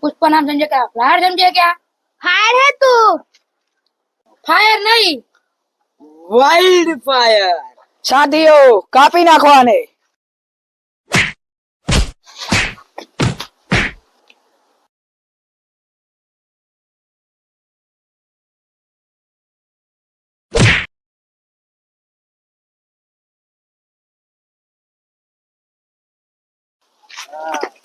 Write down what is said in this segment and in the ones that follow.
पुष्पा नाम समझे क्या फ्लायर समझे क्या फायर है तू फायर नहीं વાઇલ્ડ ફાયર સાથીઓ કાપી નાખો આને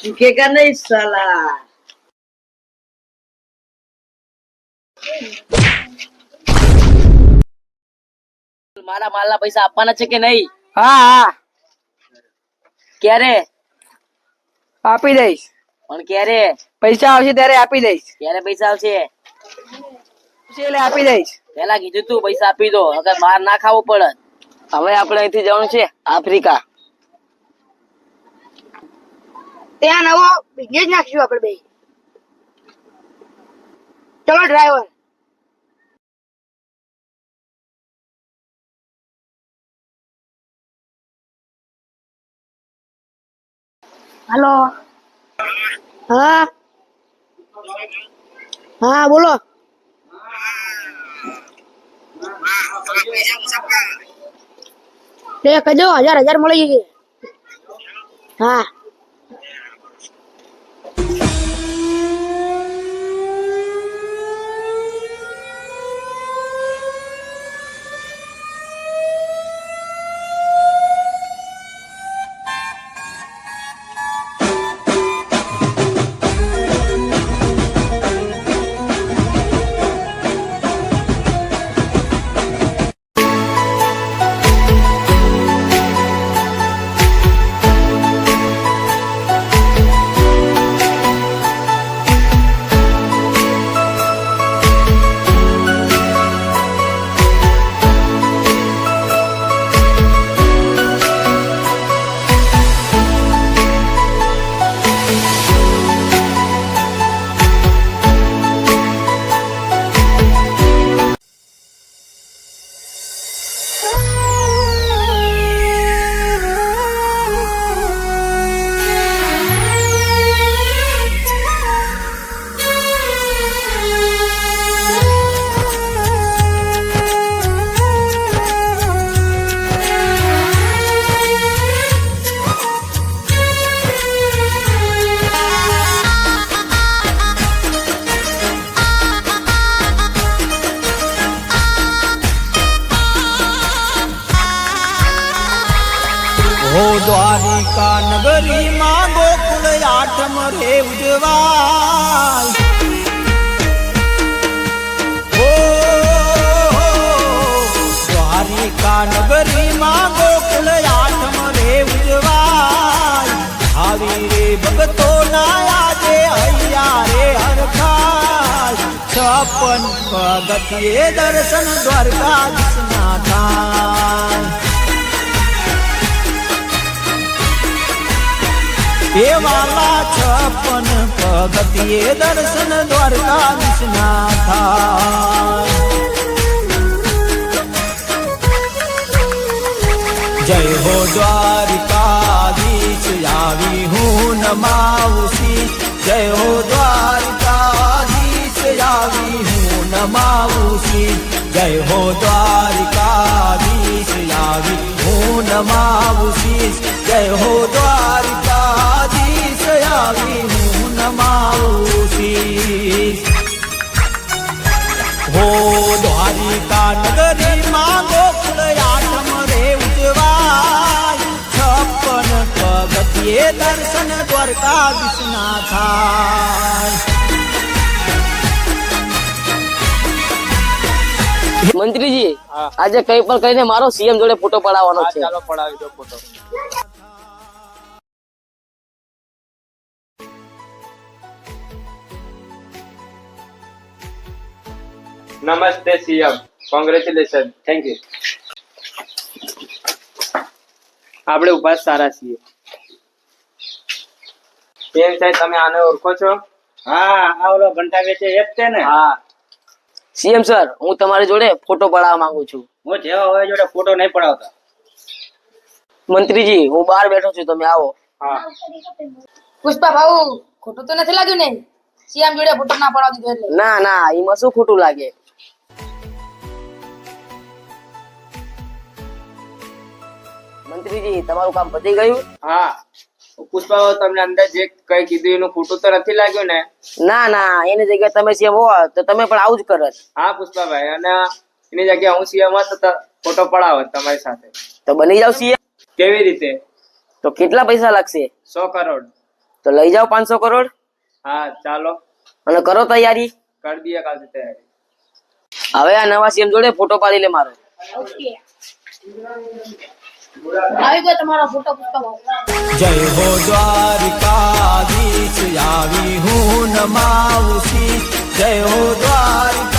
ચૂકેગા નહીં સાલા મારા માલના પૈસા આપવાના છે કે નહીં હા હા ક્યારે? આપી દઈશ. પણ ક્યારે? પૈસા આવશે ત્યારે આપી દઈશ. ક્યારે પૈસા આવશે? એટલે આપી દઈશ. પેલા કીધું તું પૈસા આપી દો અગર માર ના ખાવો પડે. હવે આપણે અહીંથી જવાનું છે આફ્રિકા. ત્યાં નવો બિઝનેસ નાખશું આપણે બે. ચલો ડ્રાઈવર હાલો હા હા બોલો તે કજો હજાર હજાર મળી જશે હા હો દ્વારિકા નગરી માં ગોકુળ આઠમ રે ઉજવાય. હો, દ્વારિકા નગરી માં ગોકુળ આઠમ રે ઉજવાય. આવી રે ભગતો ના આજે હૈયા રે હરખાય. છપ્પન પગથિયે દર્શન દ્વારકાધીશ ના થાય. એ વાલા છપ્પન પગતિએ દર્શન દ્વારકાધીશ ના થાય જય હો દ્વારકાધીશ આવી હું નમાવુસી જય હો દ્વારકાધીશ આવી હું નમાવુસી જય હો દ્વારકાધીશ આવી હું નમાવુસી જય હો હો દ્વારિકા નગરી માં ગોકુળ આઠમ રે ઉજવાય. છપ્પન પગથિયે દર્શન દ્વારકા થાય. મંત્રીજી આજે કઈ પણ કહીને મારો સીએમ જોડે ફોટો પડાવવાનો છે. ચાલો પડાવી દો ફોટો. નમસ્તે સીએમ કોંગ્રેચ્યુલેશન થેન્ક યુ આપણે ઉભા જ સારા છીએ કેમ સાહેબ તમે આને ઓળખો છો હા આ ઓલો ઘંટા વેચે એ જ છે ને હા સીએમ સર હું તમારી જોડે ફોટો પડાવવા માંગુ છું હું જેવા હોય જોડે ફોટો નહીં પડાવતા મંત્રીજી હું બહાર બેઠો છું તમે આવો હા પુષ્પા ભાઉ ખોટું તો નથી લાગ્યું ને સીએમ જોડે ફોટો ના પડાવી દીધો એટલે ના ના એમાં શું ખોટું લાગે મંત્રીજી તમારું કામ પતી ગયું? હા. પુષ્પા તમને અંદર જે કઈ કીધું એનું ખોટું તો નથી લાગ્યું ને? ના ના એની જગ્યાએ તમે સીએમ હો તો તમે પણ આવું જ કરત હા પુષ્પાભાઈ અને એની જગ્યાએ હું સીએમ હોત તો ફોટો પડાવત તમારી સાથે. તો બની જાવ સીએમ કેવી રીતે? તો કેટલા પૈસા લાગશે? સો કરોડ. તો લઈ જાઓ પાંચસો કરોડ. હા ચાલો. અને કરો તૈયારી. કરી દઈએ કાલથી તૈયારી. હવે આ નવા સીએમ જોડે ફોટો પાડી લે મારો. ઓકે. આવી ગયો તમારો ફોટો પુષ્પા જય હો દ્વારિકાધીશ આવી હું નમાવું જય હો દ્વારિકા